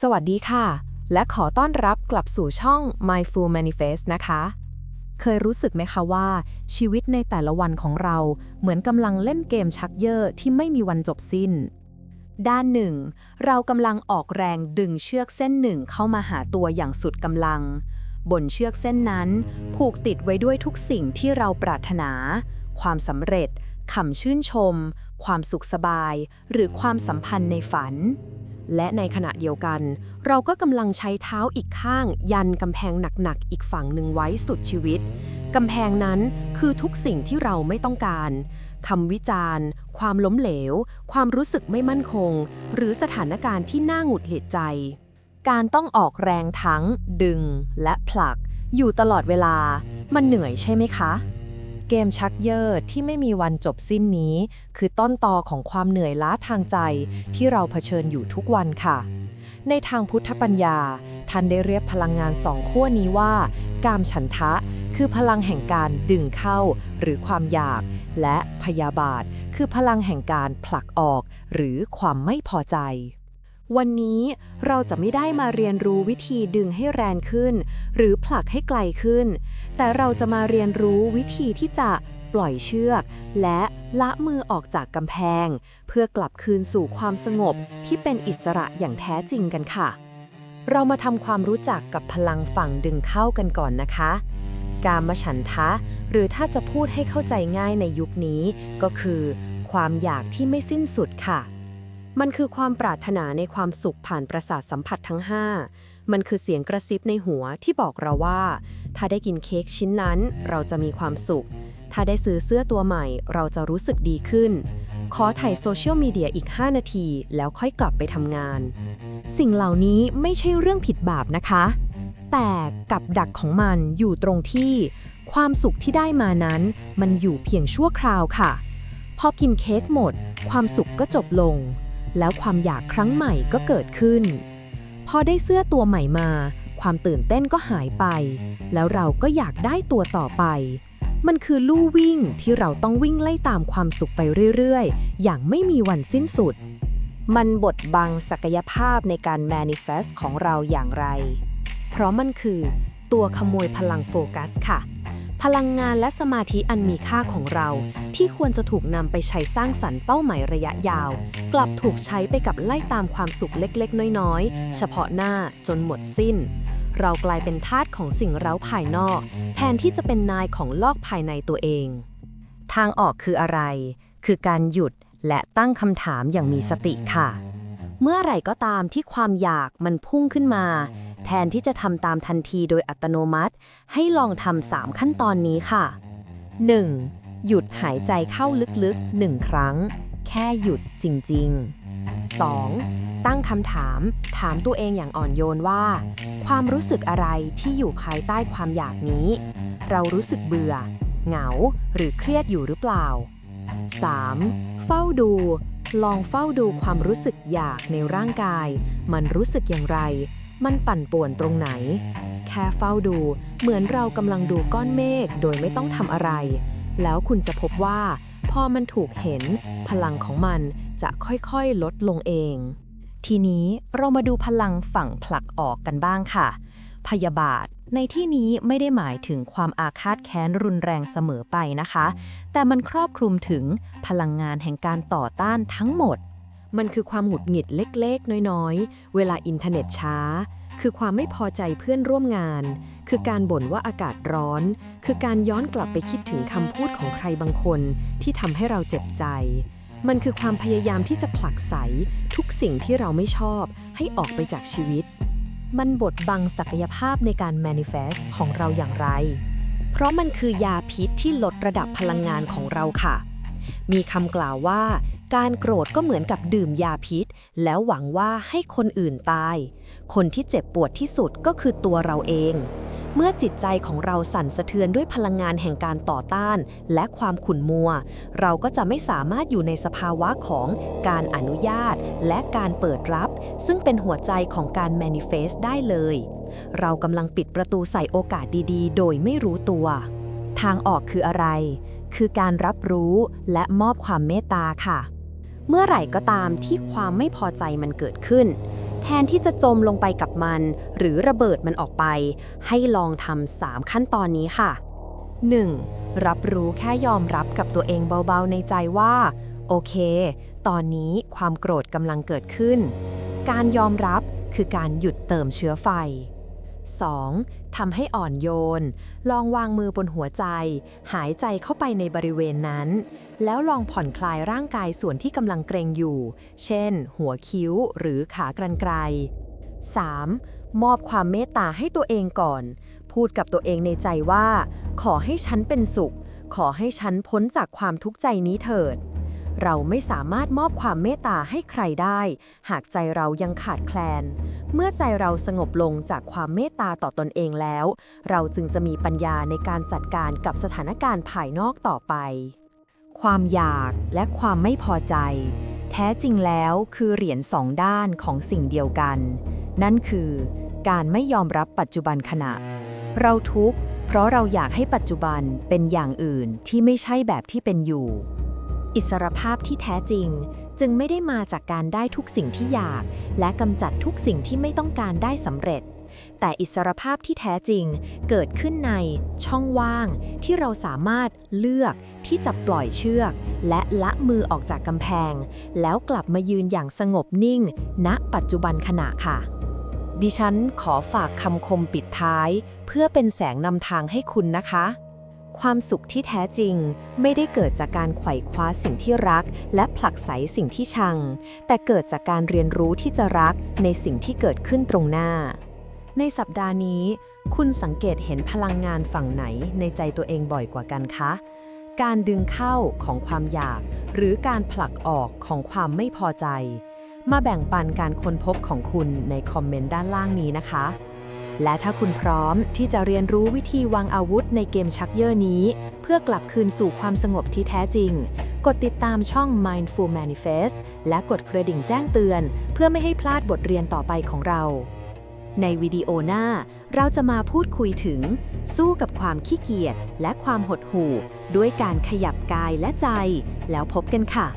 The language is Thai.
สวัสดีค่ะ และขอต้อนรับกลับสู่ช่อง Mindful Manifest นะคะ เคยรู้สึกไหมคะว่า ชีวิตในแต่ละวันของเราเหมือนกำลังเล่นเกมชักเยอะที่ไม่มีวันจบสิ้น ด้านหนึ่ง เรากำลังออกแรงดึงเชือกเส้นหนึ่งเข้ามาหาตัวอย่างสุดกำลัง บนเชือกเส้นนั้น ผูกติดไว้ด้วยทุกสิ่งที่เราปรารถนา ความสำเร็จคำชื่นชม ความสุขสบาย หรือความสัมพันธ์ในฝัน และในขณะเดียวกัน เราก็กำลังใช้เท้าอีกข้าง ยันกำแพงหนักๆอีกฝั่งหนึ่งไว้สุดชีวิตกำแพงนั้นคือทุกสิ่งที่เราไม่ต้องการคำวิจารณ์ ความล้มเหลว ความรู้สึกไม่มั่นคง หรือสถานการณ์ที่น่าหงุดหงิดใจ การต้องออกแรงทั้ง ดึง และผลัก อยู่ตลอดเวลา มันเหนื่อยใช่ไหมคะ เกมชักเยอร์ที่ไม่มีวันจบสิ้นนี้ คือต้นตอของความเหนื่อยล้าทางใจที่เราเผชิญอยู่ทุกวันค่ะ ในทางพุทธปัญญา ท่านได้เรียกพลังงานสองขั้วนี้ว่า กามฉันทะ คือพลังแห่งการดึงเข้า หรือความอยาก และพยาบาท คือพลังแห่งการผลักออก หรือความไม่พอใจ วันนี้เราจะไม่ได้มาเรียนรู้วิธีดึงให้แรงขึ้น หรือผลักให้ไกลขึ้น แต่เราจะมาเรียนรู้วิธีที่จะปล่อยเชือก และละมือออกจากกำแพง เพื่อกลับคืนสู่ความสงบที่เป็นอิสระอย่างแท้จริงกันค่ะ เรามาทำความรู้จักกับพลังฝั่งดึงเข้ากันก่อนนะคะ กามฉันทะ หรือถ้าจะพูดให้เข้าใจง่ายในยุคนี้ ก็คือ ความอยากที่ไม่สิ้นสุดค่ะ มันคือความปรารถนาในความสุขผ่านประสาทสัมผัสทั้ง 5 มันคือเสียงกระซิบในหัวที่บอกเราว่า ถ้าได้กินเค้กชิ้นนั้น เราจะมีความสุข ถ้าได้ซื้อเสื้อตัวใหม่ เราจะรู้สึกดีขึ้น ขอถ่ายโซเชียลมีเดียอีก 5 นาที แล้วค่อยกลับไปทำงาน สิ่งเหล่านี้ไม่ใช่เรื่องผิดบาปนะคะ แต่กับดักของมันอยู่ตรงที่ ความสุขที่ได้มานั้น มันอยู่เพียงชั่วคราวค่ะ พอกินเค้กหมด ความสุขก็จบลง แล้วความอยากครั้งใหม่ก็เกิดขึ้น พอได้เสื้อตัวใหม่มา ความตื่นเต้นก็หายไป แล้วเราก็อยากได้ตัวต่อไป มันคือลู่วิ่งที่เราต้องวิ่งไล่ตามความสุขไปเรื่อยๆ อย่างไม่มีวันสิ้นสุด มันบดบังศักยภาพในการ manifest ของเราอย่างไร เพราะมันคือตัวขโมยพลังโฟกัสค่ะ พลังงานและสมาธิอันมีค่าของเรา ที่ควรจะถูกนำไปใช้สร้างสรรค์เป้าหมายระยะยาว กลับถูกใช้ไปกับไล่ตามความสุขเล็กๆ น้อยๆ เฉพาะหน้าจนหมดสิ้น เรากลายเป็นทาสของสิ่งเร้าภายนอก แทนที่จะเป็นนายของลอกภายในตัวเอง ทางออกคืออะไร คือการหยุดและตั้งคำถามอย่างมีสติค่ะ เมื่อไหร่ก็ตามที่ความอยากมันพุ่งขึ้นมา แทนที่จะทำตามทันทีโดยอัตโนมัติ ให้ลองทำสามขั้นตอนนี้ค่ะ 1. หยุดหายใจเข้าลึกๆ1ครั้ง แค่หยุดจริง ๆ 2. ตั้งคำถาม ถามตัวเองอย่างอ่อนโยนว่า ความรู้สึกอะไรที่อยู่ภายใต้ความอยากนี้ เรารู้สึกเบื่อ เหงา หรือเครียดอยู่หรือเปล่า 3. เฝ้าดู ลองเฝ้าดูความรู้สึกอยากในร่างกาย มันรู้สึกอย่างไร มันปั่นป่วนตรงไหน แค่เฝ้าดูเหมือนเรากำลังดูก้อนเมฆโดยไม่ต้องทำอะไร แล้วคุณจะพบว่า พอมันถูกเห็น พลังของมันจะค่อยๆลดลงเอง ทีนี้เรามาดูพลังฝั่งผลักออกกันบ้างค่ะ พยาบาทในที่นี้ไม่ได้หมายถึงความอาฆาตแค้นรุนแรงเสมอไปนะคะ แต่มันครอบคลุมถึงพลังงานแห่งการต่อต้านทั้งหมด มันคือความหงุดหงิดเล็กๆ น้อยๆ เวลาอินเทอร์เน็ตช้า คือความไม่พอใจเพื่อนร่วมงาน คือการบ่นว่าอากาศร้อน คือการย้อนกลับไปคิดถึงคำพูดของใครบางคน ที่ทำให้เราเจ็บใจ มันคือความพยายามที่จะผลักไสทุกสิ่งที่เราไม่ชอบ ให้ออกไปจากชีวิต มันบดบังศักยภาพในการ manifest ของเราอย่างไร เพราะมันคือยาพิษที่ลดระดับพลังงานของเราค่ะ มีคำกล่าวว่า การโกรธก็เหมือนกับดื่มยาพิษ แล้วหวังว่าให้คนอื่นตาย คนที่เจ็บปวดที่สุดก็คือตัวเราเอง เมื่อจิตใจของเราสั่นสะเทือนด้วยพลังงานแห่งการต่อต้าน และความขุ่นมัว เราก็จะไม่สามารถอยู่ในสภาวะของการอนุญาต และการเปิดรับ ซึ่งเป็นหัวใจของการ manifest ได้เลย เรากำลังปิดประตูใส่โอกาสดีๆ โดยไม่รู้ตัว ทางออกคืออะไร คือการรับรู้และมอบความเมตตาค่ะ เมื่อไหร่ก็ตามที่ความไม่พอใจมันเกิดขึ้น แทนที่จะจมลงไปกับมัน หรือระเบิดมันออกไป ให้ลองทำ3ขั้นตอนนี้ค่ะ 1. รับรู้แค่ยอมรับกับตัวเองเบาๆในใจว่า โอเค ตอนนี้ความโกรธกำลังเกิดขึ้น การยอมรับคือการหยุดเติมเชื้อไฟ 2. ทำให้อ่อนโยน ลองวางมือบนหัวใจ หายใจเข้าไปในบริเวณนั้น แล้วลองผ่อนคลายร่างกายส่วนที่กำลังเกรงอยู่ เช่น หัวคิ้วหรือขากรรไกร 3. มอบความเมตตาให้ตัวเองก่อน พูดกับตัวเองในใจว่า ขอให้ฉันเป็นสุข ขอให้ฉันพ้นจากความทุกข์ใจนี้เถิด เราไม่สามารถมอบความเมตตาให้ใครได้ หากใจเรายังขาดแคลน เมื่อใจเราสงบลงจากความเมตตาต่อตนเองแล้ว เราจึงจะมีปัญญาในการจัดการกับสถานการณ์ภายนอกต่อไป ความอยากและความไม่พอใจ แท้จริงแล้วคือเหรียญสองด้านของสิ่งเดียวกัน นั่นคือ การไม่ยอมรับปัจจุบันขณะ เราทุกข์เพราะเราอยากให้ปัจจุบันเป็นอย่างอื่นที่ไม่ใช่แบบที่เป็นอยู่ อิสรภาพที่แท้จริง จึงไม่ได้มาจากการได้ทุกสิ่งที่อยาก และกำจัดทุกสิ่งที่ไม่ต้องการได้สำเร็จ แต่อิสรภาพที่แท้จริงเกิดขึ้นในช่องว่าง ที่เราสามารถเลือกที่จะปล่อยเชือก และละมือออกจากกำแพง แล้วกลับมายืนอย่างสงบนิ่ง ณ ปัจจุบันขณะค่ะดิฉันขอฝากคำคมปิดท้าย เพื่อเป็นแสงนำทางให้คุณนะคะ ความสุขที่แท้จริง ไม่ได้เกิดจากการไขว่คว้าสิ่งที่รัก และผลักไสสิ่งที่ชัง แต่เกิดจากการเรียนรู้ที่จะรักในสิ่งที่เกิดขึ้นตรงหน้า ในสัปดาห์นี้ คุณสังเกตเห็นพลังงานฝั่งไหนในใจตัวเองบ่อยกว่ากันคะ การดึงเข้าของความอยาก หรือการผลักออกของความไม่พอใจ มาแบ่งปันการค้นพบของคุณในคอมเมนต์ด้านล่างนี้นะคะ และถ้าคุณพร้อมที่จะเรียนรู้วิธีวางอาวุธในเกมชักเยอร์นี้ เพื่อกลับคืนสู่ความสงบที่แท้จริง กดติดตามช่อง Mindful Manifest และกดกระดิ่งแจ้งเตือน เพื่อไม่ให้พลาดบทเรียนต่อไปของเรา ในวิดีโอหน้า เราจะมาพูดคุยถึง สู้กับความขี้เกียจและความหดหู่ ด้วยการขยับกายและใจ แล้วพบกันค่ะ